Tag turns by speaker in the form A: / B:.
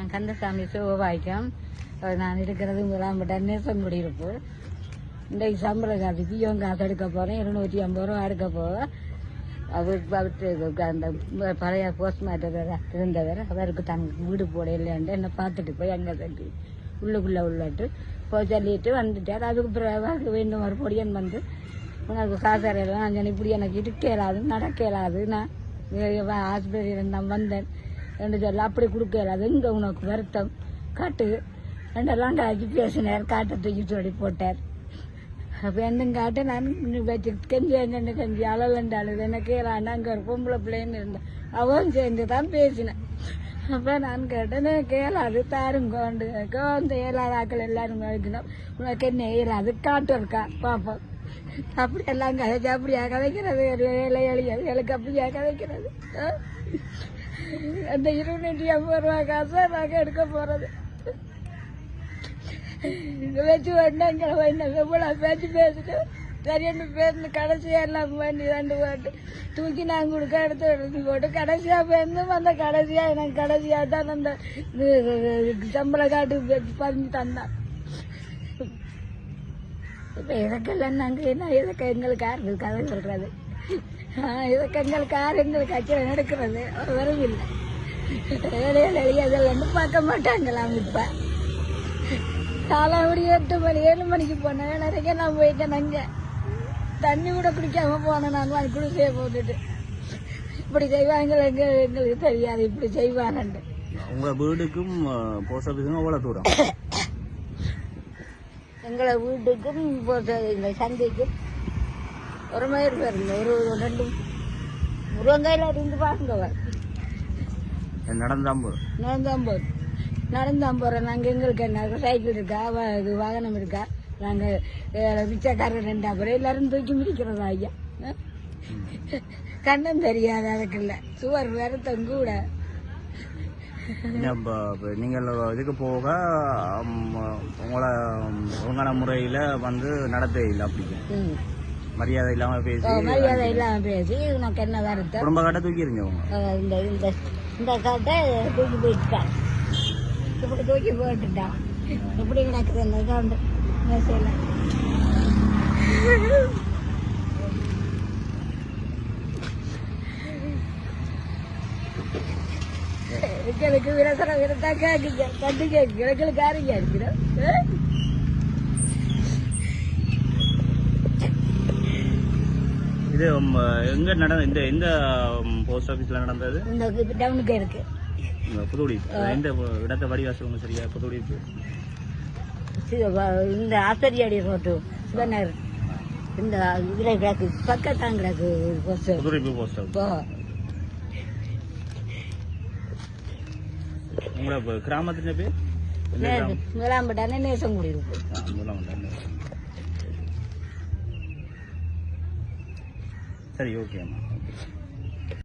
A: நான் கந்தசாமி சிவபாய்க்கம் நான் இருக்கிறது முதலாம்பட்ட நேசம் குடியிருப்பு இன்றைக்கு சம்பள காசு பிஎம் காசு எடுக்க போகிறேன் இருநூற்றி ஐம்பது ரூபா எடுக்க போவேன் அவருக்கு அந்த பழைய போஸ்ட் மாஸ்டர் இருந்தவர் அவருக்கு தனக்கு வீடு போட இல்லைன்ட்டு என்னை பார்த்துட்டு போய் அங்கே தட்டி உள்ளுக்குள்ளே உள்ளட்டு போய் சொல்லிட்டு வந்துட்டார். அதுக்கு பிறகு வேண்டும் ஒரு பொடியன் வந்து உனக்கு காசு அறையலாம் நான் இப்படி எனக்கு இருக்க இயலாது நடக்க இயலாது. நான் ஆஸ்பத்திரியில் நான் வந்தேன். என்று சொல்ல அப்படி கொடுக்க அது இங்கே உனக்கு வருத்தம். காட்டு. ரெண்டெல்லாம் காய்ச்சி பேசினார். காட்டை தூக்கி சொல்லி போட்டார். அப்போ என்னங்க காட்ட நான் வச்சு கெஞ்சி என்ன கெஞ்சி அழலண்டு எனக்கு நான் அங்கே ஒரு பொம்பளை பிள்ளைன்னு இருந்தேன். அவன் சேர்ந்து தான் பேசினேன். அப்போ நான் கேட்டேன் கேளாது தாருங்க கொண்டு. அந்த ஆக்கள் எல்லாரும் வைக்கணும் உனக்கு என்ன ஏறாது? காட்டு இருக்கா? பார்ப்போம் அப்படி எல்லாம் கதைச்சு அப்படியா கதைக்கிறது ஒரு ஏழை எனக்கு அப்படியா கதைக்கிறது அந்த இருநூற்றி ஐம்பது ரூபா காசை நாங்கள் எடுக்க போகிறது வச்சு வந்தாங்க. எவ்வளோ பேச்சு பேசிட்டு சரியான பேருந்து கடைசியாக எல்லாம் பண்ணி ரெண்டு போட்டு தூக்கி நாங்கள் கொடுக்க எடுத்து எடுத்து போட்டு கடைசியாக பேருந்தும் அந்த கடைசியாக எனக்கு கடைசியாக தான் அந்த சம்பள காட்டு பதிஞ்சு தந்தான். இப்போ இதற்கெல்லாம் நாங்கள் என்ன இதுக்கு எங்களுக்கு யாரு கதை சொல்கிறது இதுக்கு எங்களுக்கு யார் எங்களுக்கு அச்சனை நடக்கிறது? இல்லை. இடையில எழுதியதெல்லாம் பார்க்க மாட்டாங்களாம் இப்போ. காலாவடி எட்டு மணி ஏழு மணிக்கு போனேன் நிறைய நான் போயிட்டேன் அங்கே. தண்ணி கூட குடிக்காம போனேன் நான் வாங்கி குடிசையை போட்டுட்டு. இப்படி செய்வாங்க எங்களுக்கு தெரியாது இப்படி செய்வாங்கன்ட்டு.
B: உங்க வீடுக்கும் போஸ்ட் ஆஃபீஸுக்கும் அவ்வளோ தூரம்?
A: எங்களை வீட்டுக்கும் எங்கள் சந்தைக்கும் ஒரு மயிர் பேருந்து ஒரு ரெண்டு. முருங்கையில் இருந்து பாருங்க
B: நடந்தாம்பு
A: நடந்தான் போகிறோம் நடந்தான் போகிறோம் நாங்கள் எங்களுக்கு என்ன சைக்கிள் இருக்கா இது வாகனம் இருக்கா? நாங்கள் பிச்சைக்காரர் ரெண்டு அப்புறம் எல்லாரும் தூக்கி மிதிக்கிறதா ஐயா? கண்ணும் தெரியாது அதுக்குள்ள சுவர் வருத்தம் கூட
B: இப்ப நீங்கள் இதுக்கு போக உங்களை ஒழுங்கான முறையில வந்து நடத்த இல்லை அப்படி. மரியாதை இல்லாம பேசி
A: மரியாதை இல்லாமல் பேசி உனக்கு என்ன வருத்தம்
B: குடும்ப கட்ட தூக்கி எறிஞ்சவங்க
A: அஹ் இந்த இந்த இந்த காட்டை தூக்கி போயிட்டான் இப்படி தூக்கி போட்டுட்டான் இப்படி கிடக்குது இந்த கவுண்டு மேசையில் எங்களுக்கு விரசன விரத்தா கேக்குங்க கண்டு கேக்கு எங்களுக்கு யாருங்க இருக்கிறோம்
B: இது எங்க நடந்த இந்த எந்த போஸ்ட் ஆபீஸ்ல நடந்தது?
A: இந்த டவுனுக்கு இருக்கு
B: இந்த இடத்த வடிவாசல் சரியா?
A: வ- இந்த ஆசிரியாடி ரோட்டு சிவனர் இந்த இதுல கிடக்கு. பக்கத்தான் கிடக்கு
B: போஸ்ட் ஆஃபீஸ்
A: இப்போ
B: உங்களோட கிராமத்தின் பேர்?
A: முதலாம்பட்டானே நேசங்குடி.
B: சரி ஓகே அம்மா